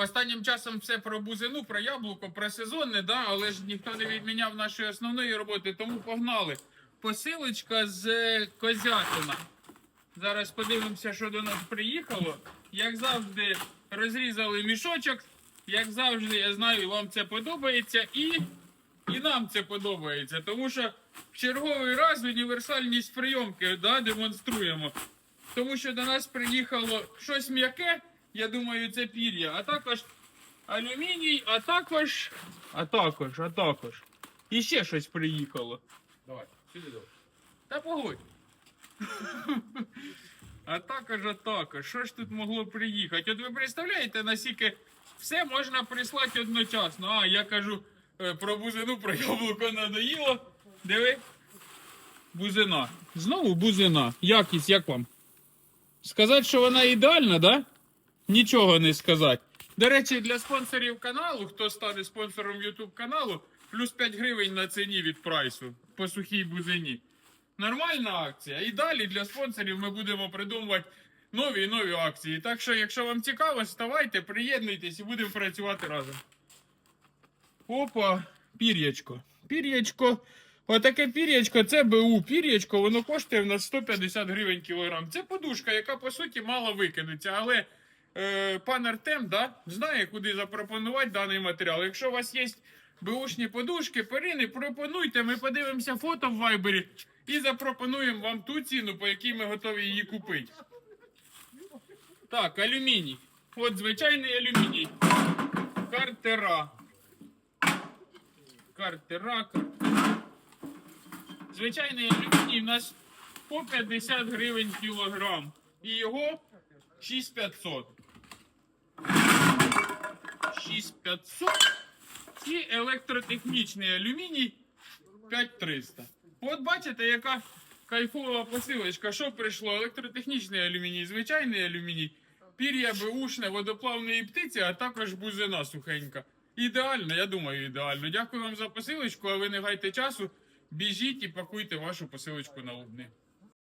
Останнім часом все про бузину, про яблуко, про сезонне, да, але ж ніхто не відміняв нашої основної роботи, тому погнали. Посилочка з Козятина. Зараз подивимося, що до нас приїхало. Як завжди, розрізали мішочок. Як завжди, я знаю, вам це подобається і, і нам це подобається. Тому що в черговий раз універсальність прийомки да, демонструємо. Тому що до нас приїхало щось м'яке, я думаю, це пір'я, а також алюміній, а також. А також, а також. І ще щось приїхало. Давай, сюди давай. Та погодь. А також, а також. Що ж тут могло приїхати? От ви представляєте, наскільки все можна прислати одночасно. А, я кажу е, про бузину, про яблуко надоїло. Диви. Бузина. Знову бузина. Якість, як вам? Сказати, що вона ідеальна, да? Нічого не сказати. До речі, для спонсорів каналу, хто стане спонсором YouTube каналу, плюс 5 гривень на ціні від прайсу по сухій бузині. Нормальна акція. І далі для спонсорів ми будемо придумувати нові і нові акції. Так що, якщо вам цікаво, ставайте, приєднуйтесь і будемо працювати разом. Опа, пір'ячко. Пір'ячко. Отаке пір'ячко, це БУ пір'ячко, воно коштує в нас 150 гривень кілограм. Це подушка, яка по суті мало викинеться, але е, пан Артем да, знає, куди запропонувати даний матеріал. Якщо у вас є беушні подушки, перини, пропонуйте, ми подивимося фото в вайбері і запропонуємо вам ту ціну, по якій ми готові її купити. Так, алюміній. От звичайний алюміній. Картера. Картера. картера. Звичайний алюміній у нас по 50 гривень кілограм. І його 6500. 6500. І електротехнічний алюміній 5300. От бачите, яка кайфова посилочка. Що прийшло? Електротехнічний алюміній, звичайний алюміній, пір'я беушне, водоплавної птиці, а також бузина сухенька. Ідеально, я думаю, ідеально. Дякую вам за посилочку, а ви не гайте часу. Біжіть і пакуйте вашу посилочку на лубни.